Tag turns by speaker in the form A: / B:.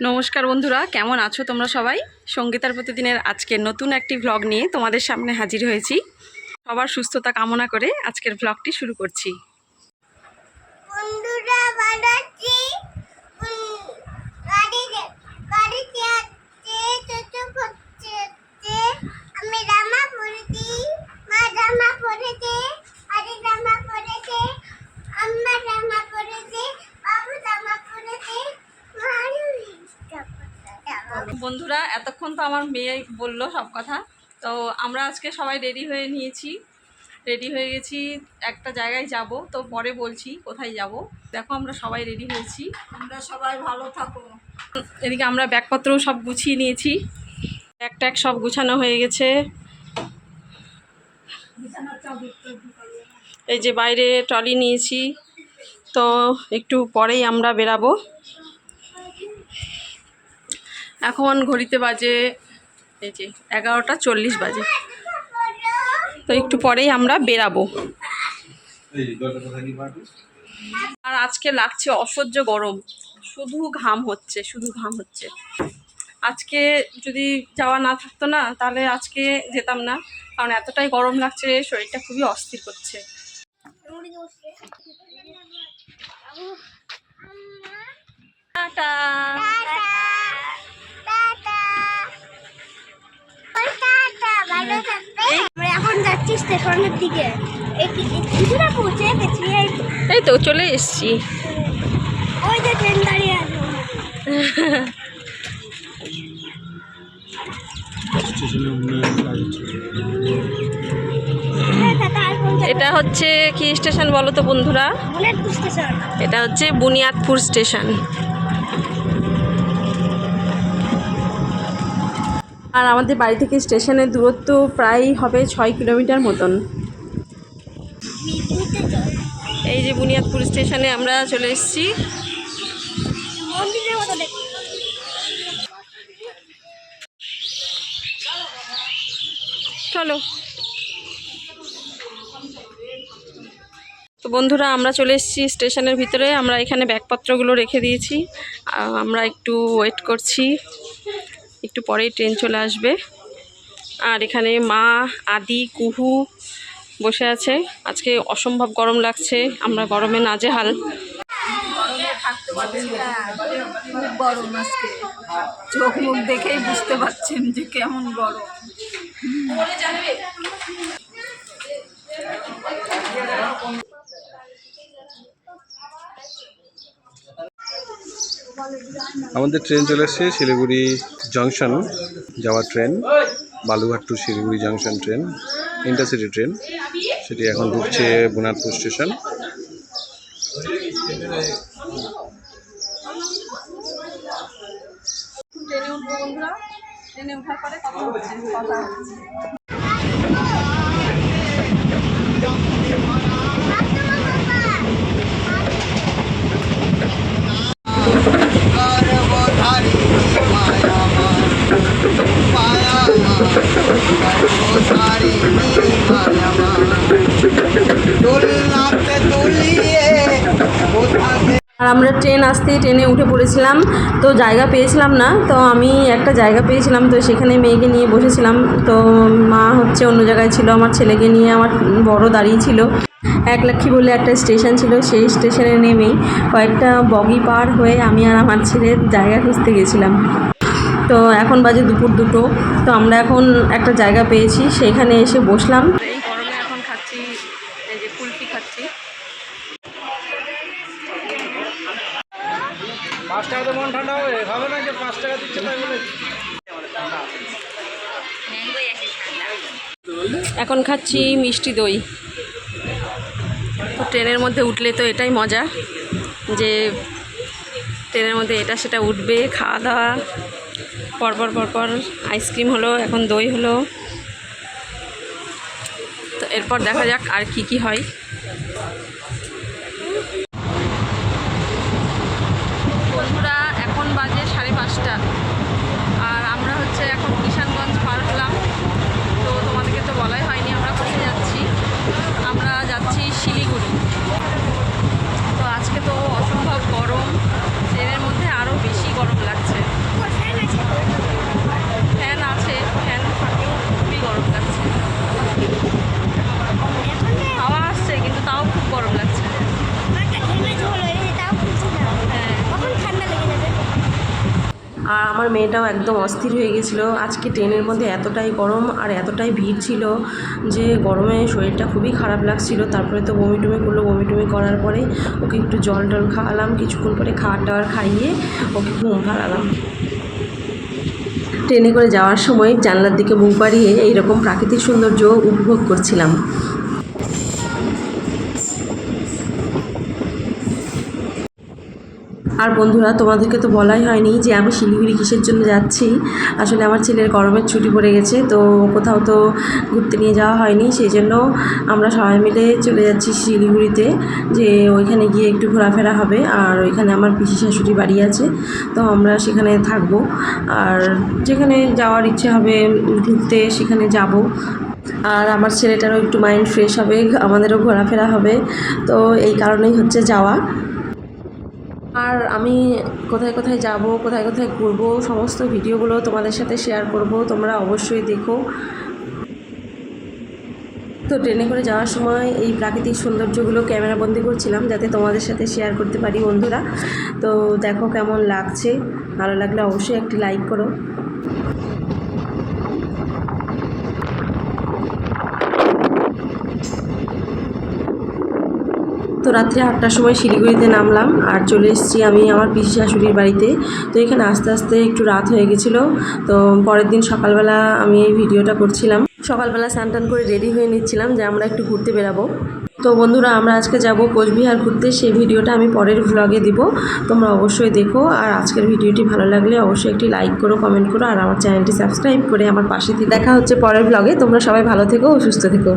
A: নমস্কার বন্ধুরা, কেমন আছো তোমরা সবাই? সঙ্গীতার প্রতিদিনের আজকের নতুন একটি ভ্লগ নিয়ে তোমাদের সামনে হাজির হয়েছি। সবার সুস্থতা কামনা করে আজকের ভ্লগটি শুরু করছি।
B: বন্ধুরা
A: বন্ধুরা এতক্ষণ তো আমার মেয়ে বলল সব কথা। তো আমরা আজকে সবাই রেডি হয়ে নিয়েছি। রেডি হয়ে গেছি একটা জায়গায় যাব তো পরে বলছি কোথায় যাব। দেখো আমরা সবাই রেডি হয়েছি।
C: আমরা সবাই ভালো থাকো।
A: এদিকে আমরা ব্যাগপত্রও সব গুছিয়ে নিয়েছি। ব্যাগ ট্যাগ সব গুছানো হয়ে গেছে। এই যে বাইরে ট্রলি নিয়েছি তো একটু পরেই আমরা বেরাবো। এখন ঘড়িতে বাজে এই যে এগারোটা চল্লিশ বাজে। তো একটু পরেই আমরা বেরাবো। আর আজকে লাগছে অসহ্য গরম। শুধু ঘাম হচ্ছে শুধু ঘাম হচ্ছে। আজকে যদি যাওয়া না থাকতো না তাহলে আজকে যেতাম না। কারণ এতটাই গরম লাগছে শরীরটা খুবই অস্থির করছে। টাটা।
B: স্টেশনের দিকে। কিছুটা পৌঁছে গেছি? এই তো।
A: চলে এসছি।
B: ওই যে ট্রেন দাঁড়িয়ে আছে?
A: এটা হচ্ছে কি স্টেশন বলো তো বন্ধুরা? এটা হচ্ছে বুনিয়াদপুর স্টেশন। আর আমাদের বাড়ি থেকে স্টেশনের দূরত্ব প্রায় হবে ছয় কিলোমিটার মতন। এই যে বুনিয়াদপুর স্টেশনে আমরা চলে এসেছি। চলো। তো বন্ধুরা আমরা চলে এসেছি স্টেশনের ভিতরে। আমরা এখানে ব্যাগপত্রগুলো রেখে দিয়েছি। আমরা একটু ওয়েট করছি। একটু পরেই ট্রেন চলে আসবে। আর এখানে মা আদি কুহু বসে আছে। আজকে অসম্ভব গরম লাগছে আমরা গরমে নাজেহাল।
C: গরম আজকে চোখ মুখ দেখেই বুঝতে পারছেন যে কেমন গরম।
D: আমাদের ট্রেন চলে এসছে শিলিগুড়ি জংশন যাওয়ার train Balurghat to Siliguri junction train intercity train, সেটি এখন ঢুকছে বোনারপুর স্টেশন
A: ট্রেনে উঠবো বন্ধুরা, ট্রেনে পরে কথা হচ্ছে, কথা আর আমরা ট্রেন আসতেই ট্রেনে উঠে পড়েছিলাম, তো জায়গা পেয়েছিলাম না, তো আমি একটা জায়গা পেয়েছিলাম, তো সেখানে মেয়েকে নিয়ে বসেছিলাম, তো মা হচ্ছে অন্য জায়গায় ছিল, আমার ছেলেকে নিয়ে আমার বড় দাঁড়িয়ে ছিল। এক লক্ষ্মী বলে একটা স্টেশন ছিল, সেই স্টেশনে নেমেই কয়েকটা বগি পার হয়ে আমি আর আমার ছেলে জায়গা খুঁজতে গেছিলাম। তো এখন বাজে দুপুর দুটো। তো আমরা এখন একটা জায়গা পেয়েছি সেইখানে এসে বসলাম। এই গরমে এখন খাচ্ছি এই যে কুলফি খাচ্ছি।
E: পাঁচ টাকা তো মন ঠান্ডা হবে হবে না যে পাঁচ টাকা দিচ্ছে তাই বলে?
A: এখন খাচ্ছি মিষ্টি দই। তো ট্রেনের মধ্যে উঠলে তো এটাই মজা যে ট্রেনের মধ্যে এটা সেটা উঠবে খাওয়া দাওয়া। পরপর পরপর আইসক্রিম হলো, এখন দই হলো। তো এরপর দেখা যাক আর কি কি হয়। আমার মেয়েটাও একদম অস্থির হয়ে গেছিল। আজকে ট্রেনের মধ্যে এতটাই গরম আর এতটাই ভিড় ছিল যে গরমে শরীরটা খুবই খারাপ লাগছিল। তারপরে তো বমি টমি করল। বমি টমি করার পরে ওকে একটু জল টল খাওয়ালাম। কিছুক্ষণ পরে খাওয়ার টাওয়ার খাইয়ে ওকে ঘুম পাড়ালাম। ট্রেনে করে যাওয়ার সময় জানলার দিকে মুখ বাড়িয়ে এইরকম প্রাকৃতিক সৌন্দর্য উপভোগ করছিলাম। আর বন্ধুরা, তোমাদেরকে তো বলাই হয়নি যে আমি শিলিগুড়ি কিসের জন্য যাচ্ছি। আসলে আমার ছেলের গরমের ছুটি পড়ে গেছে, তো কোথাও তো ঘুরতে নিয়ে যাওয়া হয়নি। সেই জন্য আমরা সবাই মিলে চলে যাচ্ছি শিলিগুড়িতে, যে ওইখানে গিয়ে একটু ঘোরাফেরা হবে। আর ওইখানে আমার পিসি শাশুড়ি বাড়ি আছে, তো আমরা সেখানে থাকব। আর যেখানে যাওয়ার ইচ্ছে হবে, ঘুরতে সেখানে যাব। আর আমার ছেলেটারও একটু মাইন্ড ফ্রেশ হবে, আমাদেরও ঘোরাফেরা হবে। তো এই কারণেই হচ্ছে যাওয়া। আর আমি কোথায় কোথায় যাব, কোথায় কোথায় ঘুরব, সমস্ত ভিডিওগুলো তোমাদের সাথে শেয়ার করব, তোমরা অবশ্যই দেখো। তো ট্রেনে করে যাওয়ার সময় এই প্রাকৃতিক সৌন্দর্যগুলো ক্যামেরাবন্দি করছিলাম যাতে তোমাদের সাথে শেয়ার করতে পারি বন্ধুরা। তো দেখো কেমন লাগছে, ভালো লাগলে অবশ্যই একটি লাইক করো। তো রাত্রে আটটার সময় শিলিগুড়িতে নামলাম আর চলে এসেছি আমি আমার পিসি শাশুড়ির বাড়িতে। তো এখানে আস্তে আস্তে একটু রাত হয়ে গেছিল। তো পরের দিন সকালবেলা আমি এই ভিডিওটা করছিলাম। সকালবেলা স্নান টান করে রেডি হয়ে নিচ্ছিলাম যে আমরা একটু ঘুরতে বেরাবো। তো বন্ধুরা, আমরা আজকে যাব কোচবিহার ঘুরতে। সেই ভিডিওটা আমি পরের ভ্লগে দিব। তোমরা অবশ্যই দেখো। আর আজকের ভিডিওটি ভালো লাগলে অবশ্যই একটি লাইক করো কমেন্ট করো আর আমার চ্যানেলটি সাবস্ক্রাইব করে আমার পাশে দেখা হচ্ছে পরের ভ্লগে তোমরা সবাই ভালো থেকো ও সুস্থ থেকো।